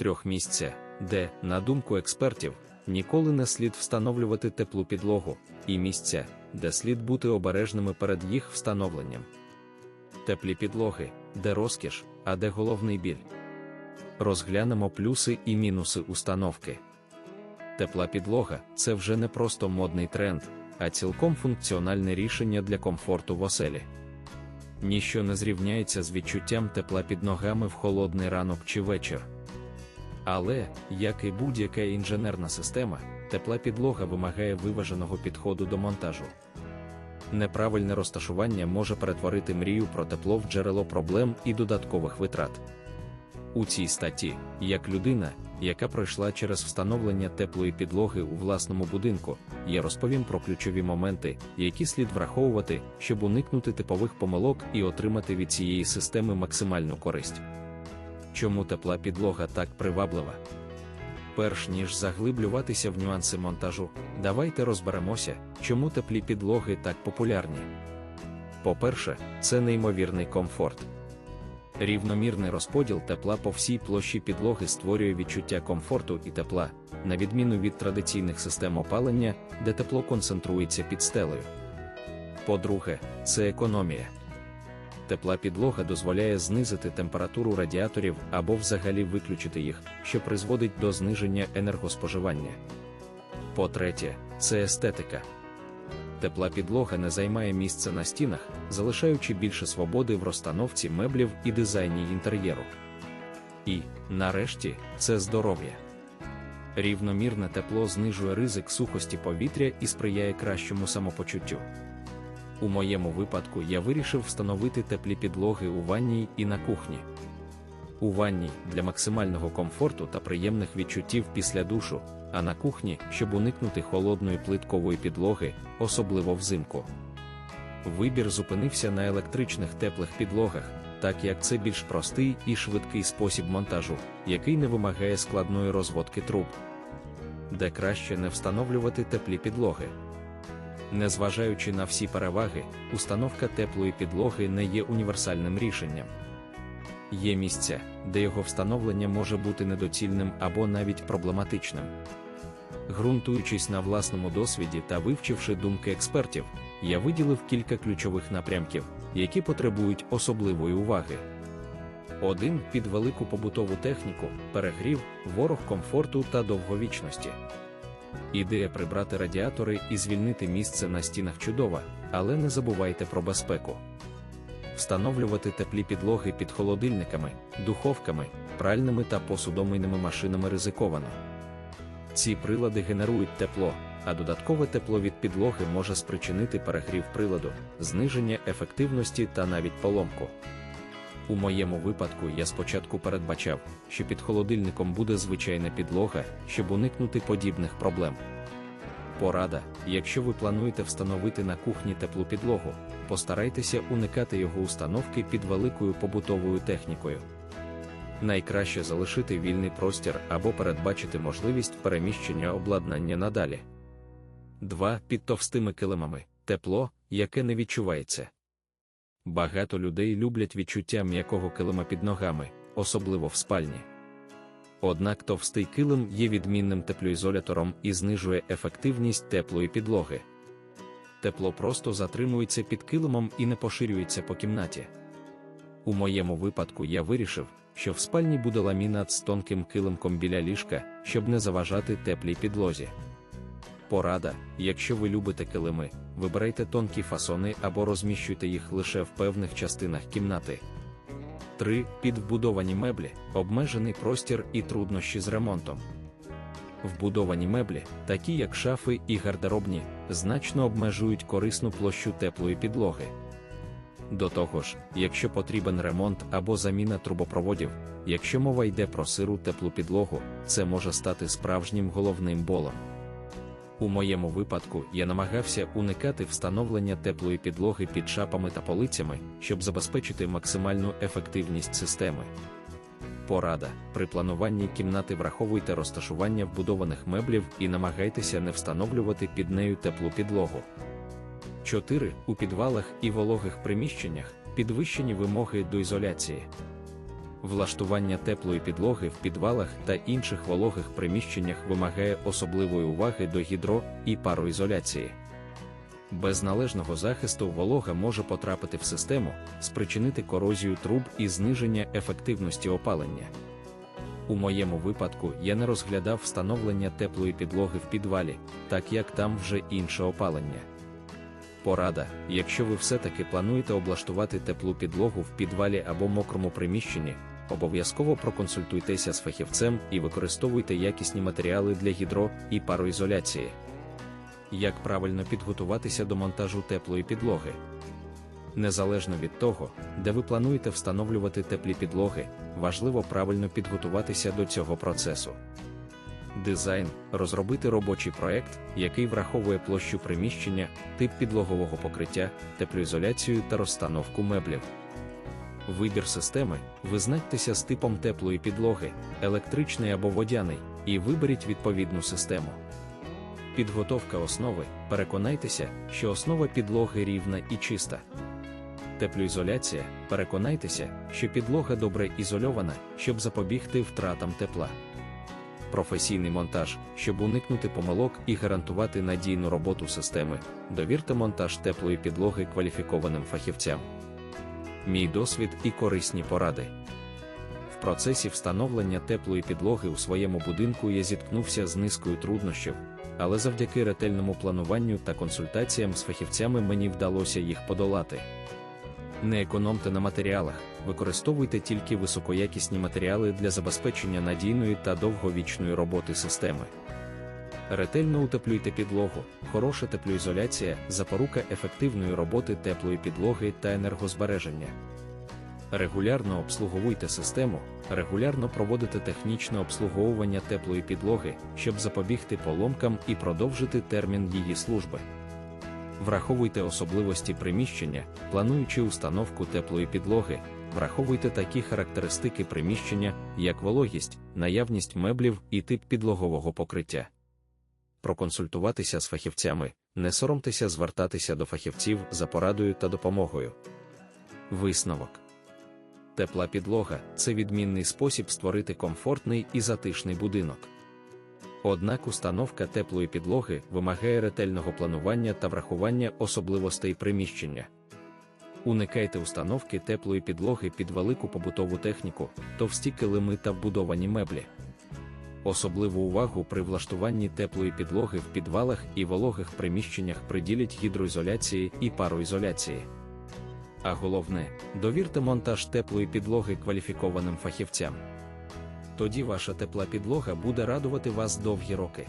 трьох місця, де, на думку експертів, ніколи не слід встановлювати теплу підлогу, і місця, де слід бути обережними перед їх встановленням. Теплі підлоги, де розкіш, а де головний біль. Розглянемо плюси і мінуси установки. Тепла підлога це вже не просто модний тренд, а цілком функціональне рішення для комфорту в оселі. Ніщо не зрівняється з відчуттям тепла під ногами в холодний ранок чи вечір. Але, як і будь-яка інженерна система, тепла підлога вимагає виваженого підходу до монтажу. Неправильне розташування може перетворити мрію про тепло в джерело проблем і додаткових витрат. У цій статті, як людина, яка пройшла через встановлення теплої підлоги у власному будинку, я розповім про ключові моменти, які слід враховувати, щоб уникнути типових помилок і отримати від цієї системи максимальну користь. Чому тепла підлога так приваблива? Перш ніж заглиблюватися в нюанси монтажу, давайте розберемося, чому теплі підлоги так популярні. По-перше, це неймовірний комфорт. Рівномірний розподіл тепла по всій площі підлоги створює відчуття комфорту і тепла, на відміну від традиційних систем опалення, де тепло концентрується під стелею. По-друге, це економія. Тепла підлога дозволяє знизити температуру радіаторів або взагалі виключити їх, що призводить до зниження енергоспоживання. По-третє, це естетика. Тепла підлога не займає місце на стінах, залишаючи більше свободи в розстановці меблів і дизайні інтер'єру. І, нарешті, це здоров'я. Рівномірне тепло знижує ризик сухості повітря і сприяє кращому самопочуттю. У моєму випадку я вирішив встановити теплі підлоги у ванній і на кухні. У ванній для максимального комфорту та приємних відчуттів після душу, а на кухні, щоб уникнути холодної плиткової підлоги, особливо взимку. Вибір зупинився на електричних теплих підлогах, так як це більш простий і швидкий спосіб монтажу, який не вимагає складної розводки труб, де краще не встановлювати теплі підлоги. Незважаючи на всі переваги, установка теплої підлоги не є універсальним рішенням. Є місця, де його встановлення може бути недоцільним або навіть проблематичним. Ґрунтуючись на власному досвіді та вивчивши думки експертів, я виділив кілька ключових напрямків, які потребують особливої уваги. Один під велику побутову техніку, перегрів, ворог комфорту та довговічності. Ідея прибрати радіатори і звільнити місце на стінах чудова, але не забувайте про безпеку. Встановлювати теплі підлоги під холодильниками, духовками, пральними та посудомийними машинами ризиковано. Ці прилади генерують тепло, а додаткове тепло від підлоги може спричинити перегрів приладу, зниження ефективності та навіть поломку. У моєму випадку я спочатку передбачав, що під холодильником буде звичайна підлога, щоб уникнути подібних проблем. Порада, якщо ви плануєте встановити на кухні теплу підлогу, постарайтеся уникати його установки під великою побутовою технікою. Найкраще залишити вільний простір або передбачити можливість переміщення обладнання надалі. 2. Під товстими килимами тепло, яке не відчувається. Багато людей люблять відчуття м'якого килима під ногами, особливо в спальні. Однак товстий килим є відмінним теплоізолятором і знижує ефективність теплої підлоги. Тепло просто затримується під килимом і не поширюється по кімнаті. У моєму випадку я вирішив, що в спальні буде ламінат з тонким килимком біля ліжка, щоб не заважати теплій підлозі. Порада, якщо ви любите килими, вибирайте тонкі фасони або розміщуйте їх лише в певних частинах кімнати. 3. Підвбудовані меблі, обмежений простір і труднощі з ремонтом. Вбудовані меблі, такі як шафи і гардеробні, значно обмежують корисну площу теплої підлоги. До того ж, якщо потрібен ремонт або заміна трубопроводів, якщо мова йде про сиру теплу підлогу, це може стати справжнім головним болом. У моєму випадку я намагався уникати встановлення теплої підлоги під шапами та полицями, щоб забезпечити максимальну ефективність системи. Порада при плануванні кімнати враховуйте розташування вбудованих меблів і намагайтеся не встановлювати під нею теплу підлогу. 4. У підвалах і вологих приміщеннях підвищені вимоги до ізоляції. Влаштування теплої підлоги в підвалах та інших вологих приміщеннях вимагає особливої уваги до гідро і пароізоляції. Без належного захисту волога може потрапити в систему, спричинити корозію труб і зниження ефективності опалення. У моєму випадку я не розглядав встановлення теплої підлоги в підвалі, так як там вже інше опалення. Порада, якщо ви все-таки плануєте облаштувати теплу підлогу в підвалі або мокрому приміщенні, обов'язково проконсультуйтеся з фахівцем і використовуйте якісні матеріали для гідро і пароізоляції. Як правильно підготуватися до монтажу теплої підлоги? Незалежно від того, де ви плануєте встановлювати теплі підлоги, важливо правильно підготуватися до цього процесу. Дизайн розробити робочий проект, який враховує площу приміщення, тип підлогового покриття, теплоізоляцію та розстановку меблів. Вибір системи визначтеся з типом теплої підлоги, електричний або водяний, і виберіть відповідну систему. Підготовка основи. Переконайтеся, що основа підлоги рівна і чиста. Теплоізоляція. Переконайтеся, що підлога добре ізольована, щоб запобігти втратам тепла. Професійний монтаж, щоб уникнути помилок і гарантувати надійну роботу системи, довірте монтаж теплої підлоги кваліфікованим фахівцям. Мій досвід і корисні поради. В процесі встановлення теплої підлоги у своєму будинку я зіткнувся з низкою труднощів, але завдяки ретельному плануванню та консультаціям з фахівцями мені вдалося їх подолати. Не економте на матеріалах, використовуйте тільки високоякісні матеріали для забезпечення надійної та довговічної роботи системи. Ретельно утеплюйте підлогу, хороша теплоізоляція, запорука ефективної роботи теплої підлоги та енергозбереження. Регулярно обслуговуйте систему, регулярно проводите технічне обслуговування теплої підлоги, щоб запобігти поломкам і продовжити термін її служби. Враховуйте особливості приміщення, плануючи установку теплої підлоги, враховуйте такі характеристики приміщення, як вологість, наявність меблів і тип підлогового покриття. Проконсультуватися з фахівцями, не соромтеся звертатися до фахівців за порадою та допомогою. Висновок Тепла підлога це відмінний спосіб створити комфортний і затишний будинок. Однак установка теплої підлоги вимагає ретельного планування та врахування особливостей приміщення. Уникайте установки теплої підлоги під велику побутову техніку, товсті килими та вбудовані меблі. Особливу увагу при влаштуванні теплої підлоги в підвалах і вологих приміщеннях приділять гідроізоляції і пароізоляції. А головне, довірте монтаж теплої підлоги кваліфікованим фахівцям. Тоді ваша тепла підлога буде радувати вас довгі роки.